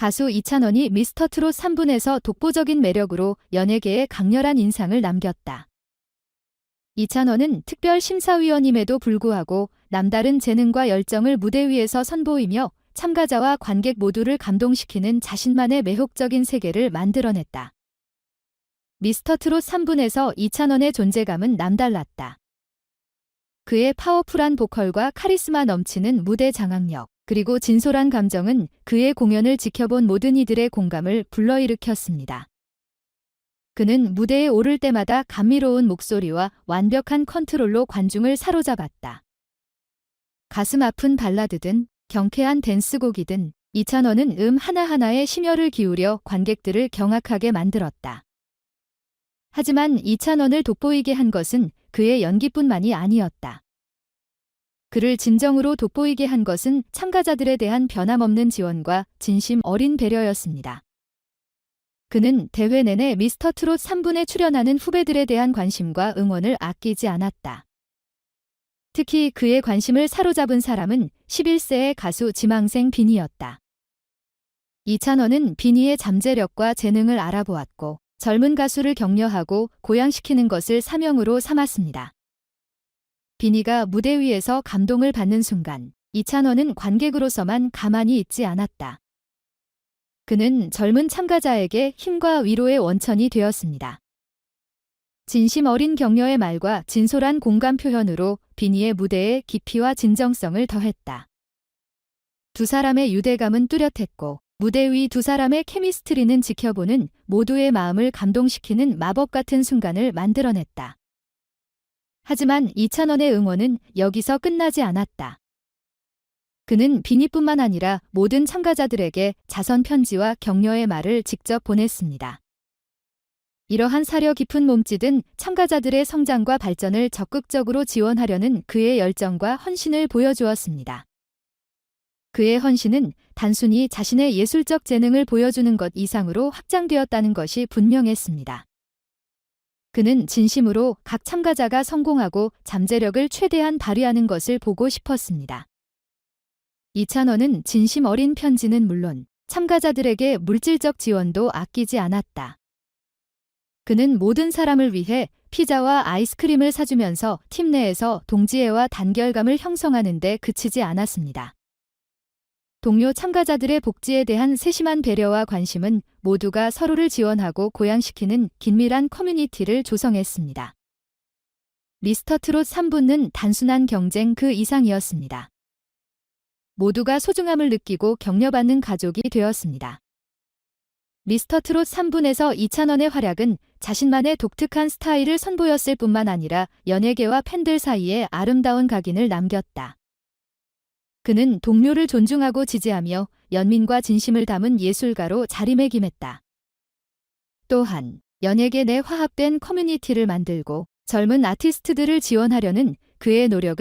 가수 이찬원이 미스터트롯 3분에서 독보적인 매력으로 연예계에 강렬한 인상을 남겼다. 이찬원은 특별 심사위원임에도 불구하고 남다른 재능과 열정을 무대 위에서 선보이며 참가자와 관객 모두를 감동시키는 자신만의 매혹적인 세계를 만들어냈다. 미스터트롯 3분에서 이찬원의 존재감은 남달랐다. 그의 파워풀한 보컬과 카리스마 넘치는 무대 장악력, 그리고 진솔한 감정은 그의 공연을 지켜본 모든 이들의 공감을 불러일으켰습니다. 그는 무대에 오를 때마다 감미로운 목소리와 완벽한 컨트롤로 관중을 사로잡았다. 가슴 아픈 발라드든 경쾌한 댄스곡이든 이찬원은 음 하나하나에 심혈을 기울여 관객들을 경악하게 만들었다. 하지만 이찬원을 돋보이게 한 것은 그의 연기뿐만이 아니었다. 그를 진정으로 돋보이게 한 것은 참가자들에 대한 변함없는 지원과 진심 어린 배려였습니다. 그는 대회 내내 미스터 트롯 3분에 출연하는 후배들에 대한 관심과 응원을 아끼지 않았다. 특히 그의 관심을 사로잡은 사람은 11세의 가수 지망생 비니였다. 이찬원은 비니의 잠재력과 재능을 알아보았고 젊은 가수를 격려하고 고양시키는 것을 사명으로 삼았습니다. 비니가 무대 위에서 감동을 받는 순간 이찬원은 관객으로서만 가만히 있지 않았다. 그는 젊은 참가자에게 힘과 위로의 원천이 되었습니다. 진심 어린 격려의 말과 진솔한 공감 표현으로 비니의 무대에 깊이와 진정성을 더했다. 두 사람의 유대감은 뚜렷했고 무대 위 두 사람의 케미스트리는 지켜보는 모두의 마음을 감동시키는 마법 같은 순간을 만들어냈다. 하지만 이찬원의 응원은 여기서 끝나지 않았다. 그는 비니뿐만 아니라 모든 참가자들에게 자선 편지와 격려의 말을 직접 보냈습니다. 이러한 사려 깊은 몸짓은 참가자들의 성장과 발전을 적극적으로 지원하려는 그의 열정과 헌신을 보여주었습니다. 그의 헌신은 단순히 자신의 예술적 재능을 보여주는 것 이상으로 확장되었다는 것이 분명했습니다. 그는 진심으로 각 참가자가 성공하고 잠재력을 최대한 발휘하는 것을 보고 싶었습니다. 이찬원은 진심 어린 편지는 물론 참가자들에게 물질적 지원도 아끼지 않았다. 그는 모든 사람을 위해 피자와 아이스크림을 사주면서 팀 내에서 동지애와 단결감을 형성하는 데 그치지 않았습니다. 동료 참가자들의 복지에 대한 세심한 배려와 관심은 모두가 서로를 지원하고 고양시키는 긴밀한 커뮤니티를 조성했습니다. 미스터 트롯 3부는 단순한 경쟁 그 이상이었습니다. 모두가 소중함을 느끼고 격려받는 가족이 되었습니다. 미스터 트롯 3분에서 이찬원의 활약은 자신만의 독특한 스타일을 선보였을 뿐만 아니라 연예계와 팬들 사이에 아름다운 각인을 남겼다. 그는 동료를 존중하고 지지하며 연민과 진심을 담은 예술가로 자리매김했다. 또한 연예계 내 화합된 커뮤니티를 만들고 젊은 아티스트들을 지원하려는 그의 노력은